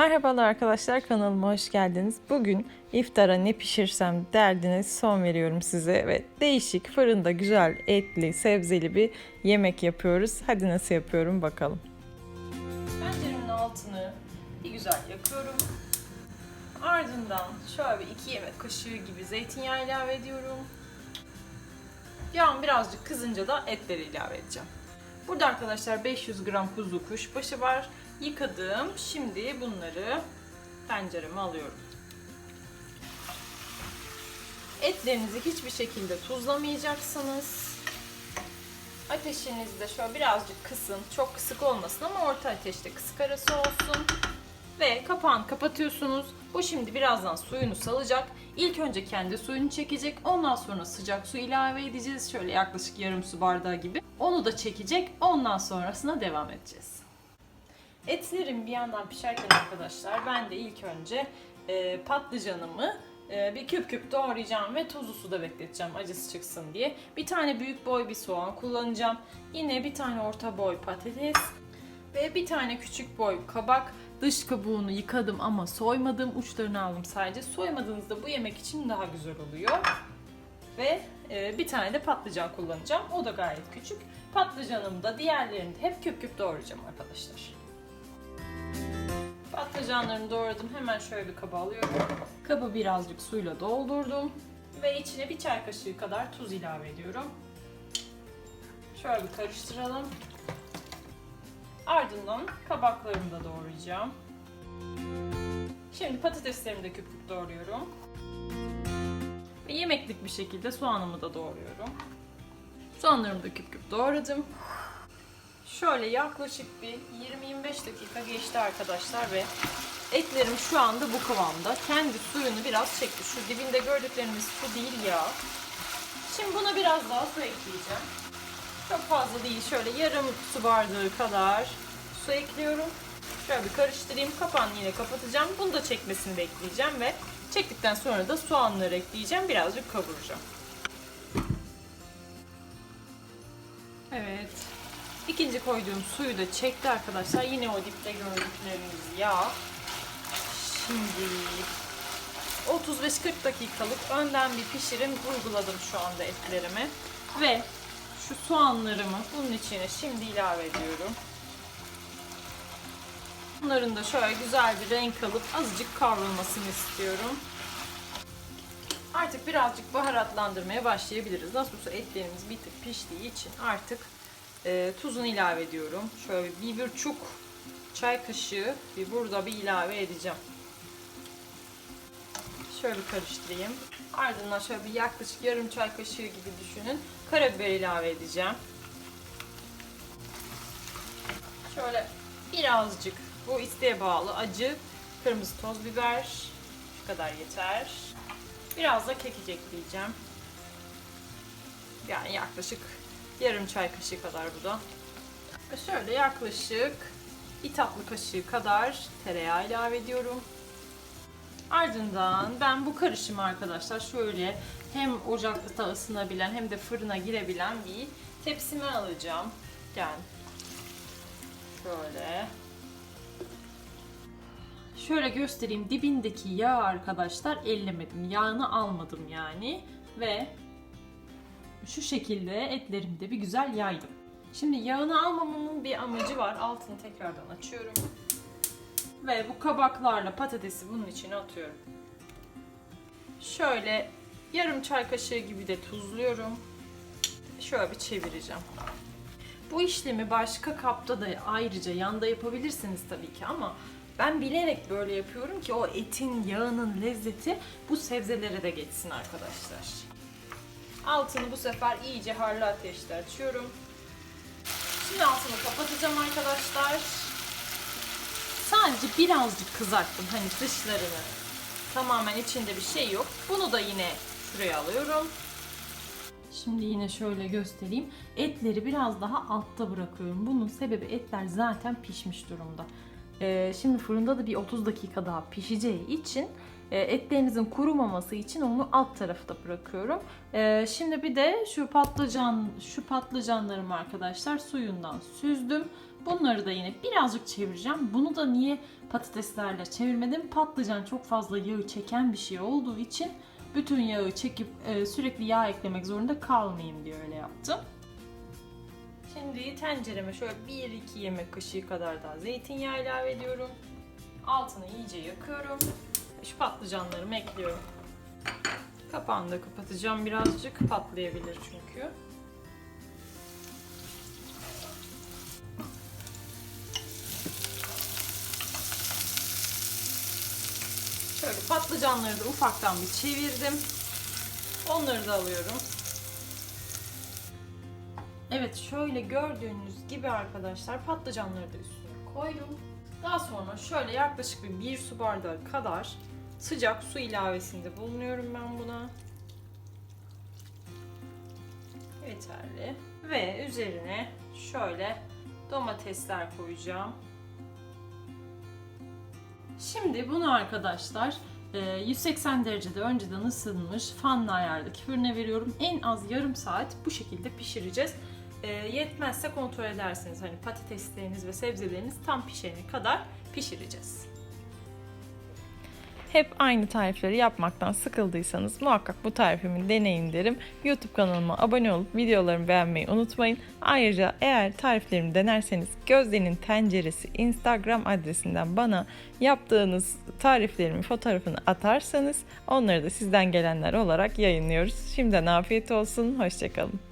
Merhabalar arkadaşlar kanalıma hoş geldiniz. Bugün iftara ne pişirsem derdine son veriyorum size ve değişik fırında güzel etli sebzeli bir yemek yapıyoruz. Hadi nasıl yapıyorum bakalım. Tenceremin altını bir güzel yakıyorum. Ardından şöyle bir iki yemek kaşığı gibi zeytinyağı ilave ediyorum. Yağım birazcık kızınca da etleri ilave edeceğim. Burada arkadaşlar 500 gram kuzu kuşbaşı var. Yıkadım. Şimdi bunları tencereme alıyorum. Etlerinizi hiçbir şekilde tuzlamayacaksınız. Ateşinizi de şöyle birazcık kısın. Çok kısık olmasın ama orta ateşte kısık arası olsun. Ve kapağını kapatıyorsunuz. Bu şimdi birazdan suyunu salacak. İlk önce kendi suyunu çekecek. Ondan sonra sıcak su ilave edeceğiz. Şöyle yaklaşık yarım su bardağı gibi. Onu da çekecek. Ondan sonrasına devam edeceğiz. Etlerim bir yandan pişerken arkadaşlar ben de ilk önce e, patlıcanımı e, bir küp küp doğrayacağım ve tuzlu suda bekleteceğim acısı çıksın diye. Bir tane büyük boy bir soğan kullanacağım. Yine bir tane orta boy patates ve bir tane küçük boy kabak. Dış kabuğunu yıkadım ama soymadım. Uçlarını aldım sadece. Soymadığınızda bu yemek için daha güzel oluyor. Ve e, bir tane de patlıcan kullanacağım. O da gayet küçük. Patlıcanımı da diğerlerini de hep küp küp doğrayacağım arkadaşlar. Patlıcanlarımı doğradım. Hemen şöyle bir kaba alıyorum. Kabı birazcık suyla doldurdum. Ve içine bir çay kaşığı kadar tuz ilave ediyorum. Şöyle bir karıştıralım. Ardından kabaklarımı da doğrayacağım. Şimdi patateslerimi de küp küp doğruyorum. Ve yemeklik bir şekilde soğanımı da doğruyorum. Soğanlarımı da küp küp doğradım. Şöyle yaklaşık bir 20-25 dakika geçti arkadaşlar ve etlerim şu anda bu kıvamda. Kendi suyunu biraz çekti. Şu dibinde gördüklerimiz su değil ya. Şimdi buna biraz daha su ekleyeceğim. Çok fazla değil. Şöyle yarım su bardağı kadar su ekliyorum. Şöyle bir karıştırayım. Kapağını yine kapatacağım. Bunu da çekmesini bekleyeceğim ve çektikten sonra da soğanları ekleyeceğim. Birazcık kavuracağım. Evet. İkinci koyduğum suyu da çekti arkadaşlar. Yine o dipte gördükleriniz yağ. Şimdi 35-40 dakikalık önden bir pişirim uyguladım şu anda etlerimi. Ve şu soğanlarımı bunun içine şimdi ilave ediyorum. Bunların da şöyle güzel bir renk alıp azıcık kavrulmasını istiyorum. Artık birazcık baharatlandırmaya başlayabiliriz. Nasıl olsa etlerimiz bir tık piştiği için artık e, tuzunu ilave ediyorum. Şöyle bir buçuk çay kaşığı bir burada bir ilave edeceğim. Şöyle bir karıştırayım. Ardından şöyle bir yaklaşık yarım çay kaşığı gibi düşünün. Karabiber ilave edeceğim. Şöyle birazcık bu isteğe bağlı acı kırmızı toz biber şu kadar yeter. Biraz da kekik ekleyeceğim. Yani yaklaşık yarım çay kaşığı kadar bu da. Şöyle yaklaşık bir tatlı kaşığı kadar tereyağı ilave ediyorum. Ardından ben bu karışımı arkadaşlar şöyle hem ocakta ısınabilen hem de fırına girebilen bir tepsime alacağım. Gel. Şöyle. Şöyle göstereyim. Dibindeki yağ arkadaşlar ellemedim. Yağını almadım yani. Ve şu şekilde etlerimi de bir güzel yaydım. Şimdi yağını almamamın bir amacı var. Altını tekrardan açıyorum. Ve bu kabaklarla patatesi bunun içine atıyorum. Şöyle yarım çay kaşığı gibi de tuzluyorum. Şöyle bir çevireceğim. Bu işlemi başka kapta da ayrıca yanda yapabilirsiniz tabii ki ama ben bilerek böyle yapıyorum ki o etin, yağının lezzeti bu sebzelere de geçsin arkadaşlar. Altını bu sefer iyice harlı ateşte açıyorum. Şimdi altını kapatacağım arkadaşlar. Sadece birazcık kızarttım hani dışlarını. Tamamen içinde bir şey yok. Bunu da yine şuraya alıyorum. Şimdi yine şöyle göstereyim. Etleri biraz daha altta bırakıyorum. Bunun sebebi etler zaten pişmiş durumda. Ee, şimdi fırında da bir 30 dakika daha pişeceği için e, etlerinizin kurumaması için onu alt tarafta bırakıyorum. Ee, şimdi bir de şu patlıcan şu patlıcanlarımı arkadaşlar suyundan süzdüm Bunları da yine birazcık çevireceğim. Bunu da niye patateslerle çevirmedim? Patlıcan çok fazla yağı çeken bir şey olduğu için bütün yağı çekip e, sürekli yağ eklemek zorunda kalmayayım diye öyle yaptım. Şimdi tencereme şöyle 1-2 yemek kaşığı kadar daha zeytinyağı ilave ediyorum. Altını iyice yakıyorum. Şu patlıcanlarımı ekliyorum. Kapağını da kapatacağım birazcık. Patlayabilir çünkü. Şöyle patlıcanları da ufaktan bir çevirdim. Onları da alıyorum. Evet şöyle gördüğünüz gibi arkadaşlar patlıcanları da üstüne koydum. Daha sonra şöyle yaklaşık bir, bir su bardağı kadar sıcak su ilavesinde bulunuyorum ben buna. Yeterli. Ve üzerine şöyle domatesler koyacağım. Şimdi bunu arkadaşlar e, 180 derecede önceden ısınmış fanlı ayardaki fırına veriyorum. En az yarım saat bu şekilde pişireceğiz. E, Yetmezse kontrol ederseniz hani patatesleriniz ve sebzeleriniz tam pişene kadar pişireceğiz. Hep aynı tarifleri yapmaktan sıkıldıysanız muhakkak bu tarifimi deneyin derim. YouTube kanalıma abone olup videolarımı beğenmeyi unutmayın. Ayrıca eğer tariflerimi denerseniz Gözde'nin tenceresi Instagram adresinden bana yaptığınız tariflerimin fotoğrafını atarsanız onları da sizden gelenler olarak yayınlıyoruz. Şimdiden afiyet olsun, hoşçakalın.